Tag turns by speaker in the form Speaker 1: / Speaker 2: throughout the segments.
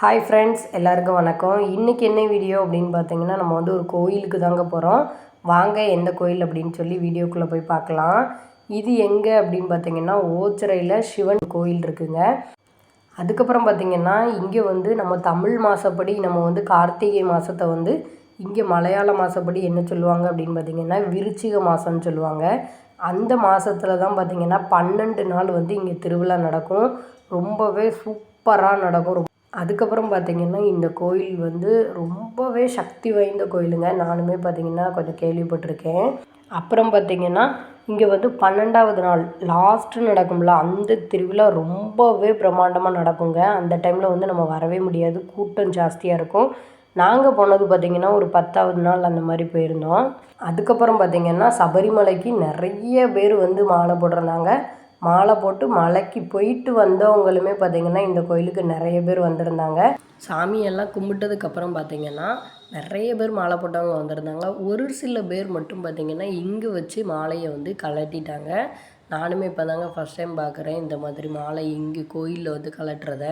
Speaker 1: Hi friends எல்லாருக்கும் வணக்கம். இன்றைக்கி என்ன வீடியோ அப்படின்னு பார்த்தீங்கன்னா நம்ம வந்து ஒரு கோயிலுக்கு தாங்க போகிறோம் வாங்க எந்த கோயில் அப்படின்னு சொல்லி வீடியோக்குள்ளே போய் பார்க்கலாம். இது எங்கே அப்படின்னு பார்த்தீங்கன்னா ஓச்சரையில் சிவன் கோயில் இருக்குங்க. அதுக்கப்புறம் பார்த்திங்கன்னா இங்கே வந்து நம்ம தமிழ் மாதப்படி நம்ம வந்து கார்த்திகை மாதத்தை வந்து இங்கே மலையாள மாதப்படி என்ன சொல்லுவாங்க அப்படின்னு பார்த்திங்கன்னா விருச்சிக மாதம்னு சொல்லுவாங்க. அந்த மாதத்துல தான் பார்த்திங்கன்னா பன்னெண்டு நாள் வந்து இங்கே திருவிழா நடக்கும். ரொம்பவே சூப்பராக நடக்கும். ரொம்ப அதுக்கப்புறம் பார்த்திங்கன்னா இந்த கோயில் வந்து ரொம்பவே சக்தி வாய்ந்த கோயிலுங்க. நானுமே பார்த்திங்கன்னா கொஞ்சம் கேள்விப்பட்டிருக்கேன். அப்புறம் பார்த்திங்கன்னா இங்கே வந்து பன்னெண்டாவது நாள் லாஸ்ட்டு நடக்கும்ல அந்த திருவிழா ரொம்பவே பிரம்மாண்டமாக நடக்குங்க. அந்த டைமில் வந்து நம்ம வரவே முடியாது. கூட்டம் ஜாஸ்தியாக இருக்கும். நாங்கள் போனது பார்த்திங்கன்னா ஒரு பத்தாவது நாள் அந்த மாதிரி போயிருந்தோம். அதுக்கப்புறம் பார்த்திங்கன்னா சபரிமலைக்கு நிறைய பேர் வந்து மாலை போடுறாங்க மாலை போட்டு மலைக்கு போயிட்டு வந்தவங்களுமே பார்த்திங்கன்னா இந்த கோயிலுக்கு நிறைய பேர் வந்திருந்தாங்க. சாமியெல்லாம் கும்பிட்டதுக்கப்புறம் பார்த்திங்கன்னா நிறைய பேர் மாலை போட்டவங்க வந்திருந்தாங்க. ஒரு சில பேர் மட்டும் பார்த்திங்கன்னா இங்கே வச்சு மாலையை வந்து கலட்டிட்டாங்க நானுமே இப்போ தாங்க ஃபஸ்ட் டைம் பார்க்குறேன் இந்த மாதிரி மாலை இங்கே கோயிலில் வந்து கலட்டுறத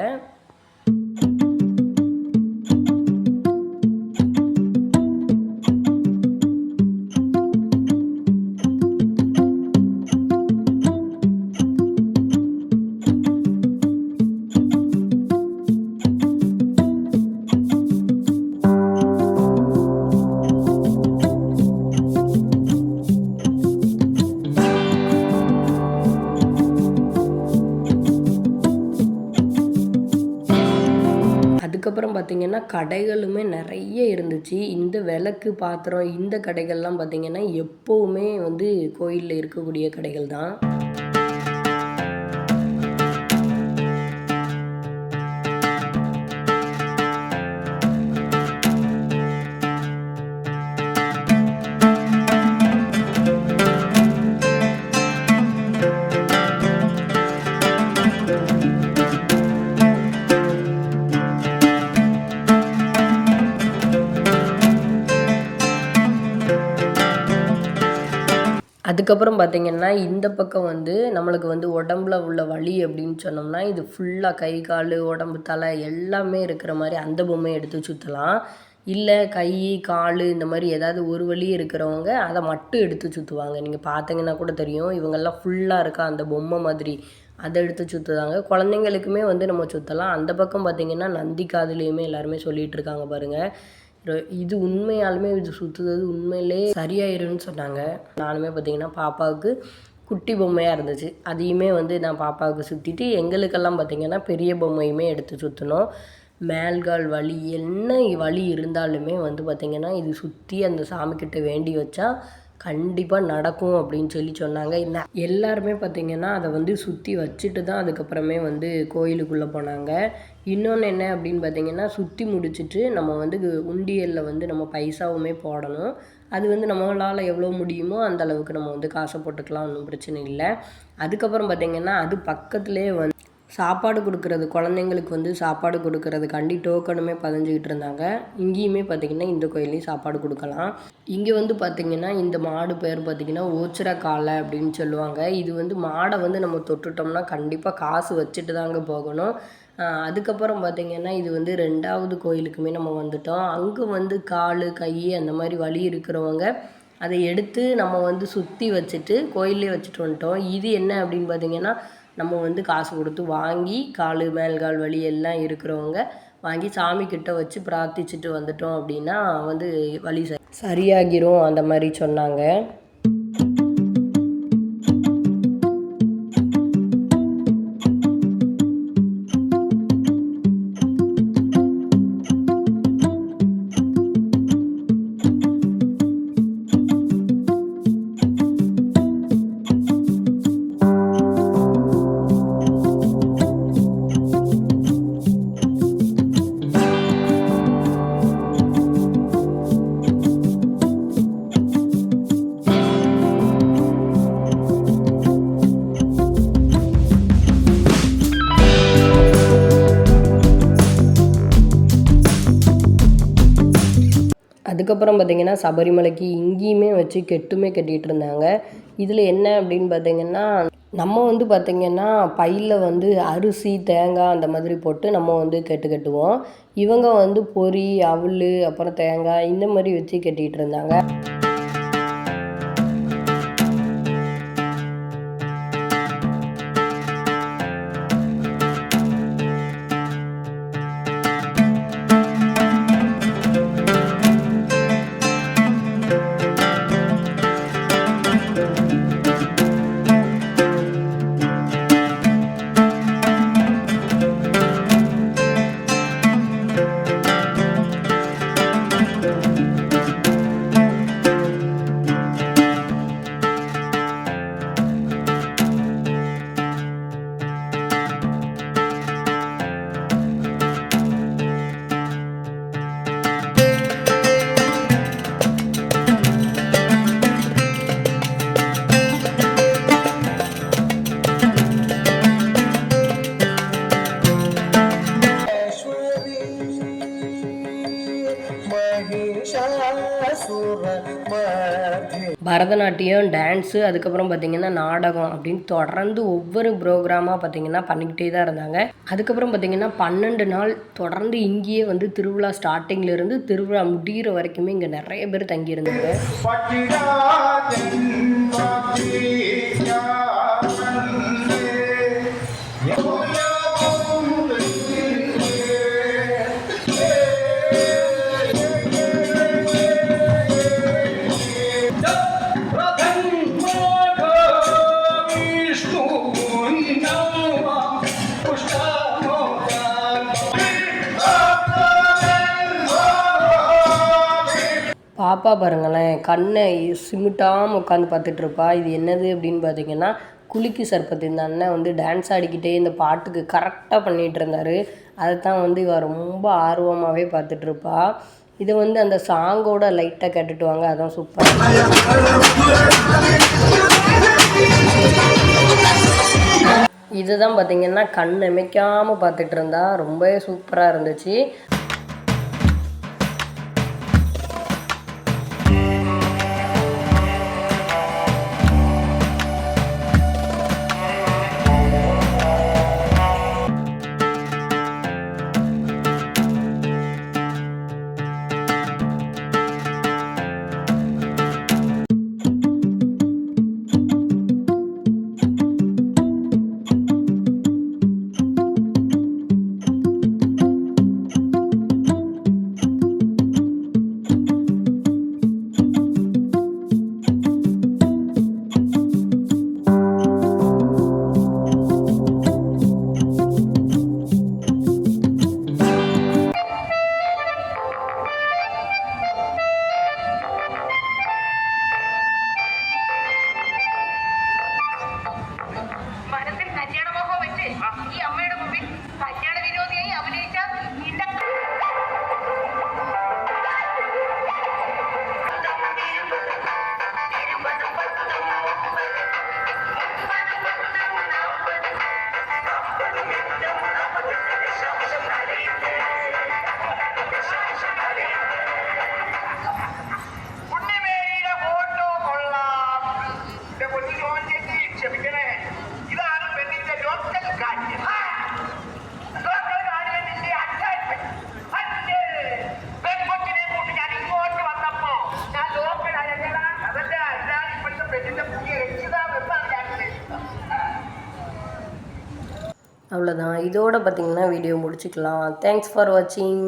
Speaker 1: அதுக்கப்புறம் பார்த்திங்கன்னா கடைகளுமே நிறைய இருந்துச்சு. இந்த விளக்கு பாத்திரம் இந்த கடைகள்லாம் பார்த்திங்கன்னா எப்போவுமே வந்து கோயிலில் இருக்கக்கூடிய கடைகள் தான். அதுக்கப்புறம் பார்த்திங்கன்னா இந்த பக்கம் வந்து நம்மளுக்கு வந்து உடம்புல உள்ள வலி அப்படின்னு சொன்னோம்னா இது ஃபுல்லாக கை கால் உடம்பு தலை எல்லாமே இருக்கிற மாதிரி அந்த பொம்மையை எடுத்து சுற்றலாம் இல்லை கை கால் இந்த மாதிரி ஏதாவது ஒரு வழி இருக்கிறவங்க அதை மட்டும் எடுத்து சுற்றுவாங்க நீங்கள் பார்த்தீங்கன்னா கூட தெரியும் இவங்கெல்லாம் ஃபுல்லாக இருக்கா அந்த பொம்மை மாதிரி அதை எடுத்து சுற்றுதாங்க குழந்தைங்களுக்குமே வந்து நம்ம சுற்றலாம் அந்த பக்கம் பார்த்திங்கன்னா நந்தி காதுலேயுமே எல்லாருமே சொல்லிகிட்டு இருக்காங்க பாருங்கள் இது உண்மையாலுமே இது சுற்றுறது உண்மையிலே சரியாயிரும்னு சொன்னாங்க. நானுமே பார்த்திங்கன்னா பாப்பாவுக்கு குட்டி பொம்மையாக இருந்துச்சு. அதையுமே வந்து நான் பாப்பாவுக்கு சுற்றிட்டு எங்களுக்கெல்லாம் பார்த்திங்கன்னா பெரிய பொம்மையுமே எடுத்து சுற்றினோம் மேல்கால் வலி என்ன வலி இருந்தாலுமே வந்து பார்த்திங்கன்னா இது சுற்றி அந்த சாமிக்கிட்ட வேண்டி வச்சா கண்டிப்பாக நடக்கும் அப்படின்னு சொல்லி சொன்னாங்க. எல்லாருமே பார்த்திங்கன்னா அதை வந்து சுற்றி வச்சுட்டு தான் அதுக்கப்புறமே வந்து கோயிலுக்குள்ளே போனாங்க. இன்னொன்று என்ன அப்படின்னு பார்த்திங்கன்னா சுற்றி முடிச்சுட்டு நம்ம வந்து உண்டியலில் வந்து நம்ம பைசாவுமே போடணும். அது வந்து நம்மளால் எவ்வளோ முடியுமோ அந்த அளவுக்கு நம்ம வந்து காசை போட்டுக்கலாம் ஒன்றும் பிரச்சனை இல்லை. அதுக்கப்புறம் பார்த்திங்கன்னா அது பக்கத்துலேயே வந்து சாப்பாடு கொடுக்குறது குழந்தைங்களுக்கு வந்து சாப்பாடு கொடுக்கறதுக்காண்டி டோக்கனுமே பதிஞ்சிக்கிட்டு இருந்தாங்க. இங்கேயுமே பார்த்திங்கன்னா இந்த கோயிலையும் சாப்பாடு கொடுக்கலாம். இங்கே வந்து பார்த்திங்கன்னா இந்த மாடு பேர் பார்த்திங்கன்னா ஓச்சிர காலை அப்படின்னு சொல்லுவாங்க. இது வந்து மாடை வந்து நம்ம தொட்டுட்டோம்னா கண்டிப்பாக காசு வச்சுட்டு தாங்க போகணும். அதுக்கப்புறம் பார்த்திங்கன்னா இது வந்து ரெண்டாவது கோயிலுக்குமே நம்ம வந்துட்டோம். அங்கே வந்து கால் கை அந்த மாதிரி வலி இருக்கிறவங்க அதை எடுத்து நம்ம வந்து சுற்றி வச்சுட்டு கோயிலே வச்சுட்டு வந்துட்டோம். இது என்ன அப்படின்னு பார்த்திங்கன்னா நம்ம வந்து காசு கொடுத்து வாங்கி கால் மேல்கால் வலி எல்லாம் இருக்கிறவங்க வாங்கி சாமி கிட்ட வச்சு பிரார்த்திச்சுட்டு வந்துட்டோம் அப்படின்னா வந்து வலி சரியாகிரும் அந்த மாதிரி சொன்னாங்க. அதுக்கப்புறம் பார்த்திங்கன்னா சபரிமலைக்கு இங்கேயுமே வச்சு கெட்டுமே கட்டிகிட்டு இருந்தாங்க. இதில் என்ன அப்படின்னு பார்த்தீங்கன்னா நம்ம வந்து பார்த்திங்கன்னா பையில் வந்து அரிசி தேங்காய் அந்த மாதிரி போட்டு நம்ம வந்து கெட்டு கட்டுவோம். இவங்க வந்து பொரி அவல் அப்புறம் தேங்காய் இந்த மாதிரி வச்சு கட்டிகிட்டு இருந்தாங்க. பரதநாட்டியம் டான்ஸு அதுக்கப்புறம் பார்த்திங்கன்னா நாடகம் அப்படின்னு தொடர்ந்து ஒவ்வொரு ப்ரோக்ராமாக பார்த்திங்கன்னா பண்ணிக்கிட்டே தான் இருந்தாங்க. அதுக்கப்புறம் பார்த்திங்கன்னா பன்னெண்டு நாள் தொடர்ந்து இங்கேயே வந்து திருவிழா ஸ்டார்டிங்லேருந்து திருவிழா முடிகிற வரைக்குமே இங்கே நிறைய பேர் தங்கியிருந்தாங்க. பாப்பா பாருங்களேன் கண்ணை சிமிட்டாமல் உட்காந்து பார்த்துட்ருப்பா. இது என்னது அப்படின்னு பார்த்தீங்கன்னா குலுக்கி சர்பத்து. இந்த அண்ணன் வந்து டான்ஸ் ஆடிக்கிட்டே இந்த பாட்டுக்கு கரெக்டாக பண்ணிகிட்டு இருந்தார் அதை தான் வந்து இவ ரொம்ப ஆர்வமாகவே பார்த்துட்ருப்பா. இதை வந்து அந்த சாங்கோட லைட்டாக கேட்டுட்டு வாங்க அதான் சூப்பர் இதுதான் பார்த்தீங்கன்னா கண் அமைக்காமல் பார்த்துட்டு இருந்தா ரொம்பவே சூப்பராக இருந்துச்சு. அவ்வளோதான் இதோட பார்த்தீங்கன்னா வீடியோ முடிச்சுக்கலாம். தேங்க்ஸ் ஃபார் வாட்சிங்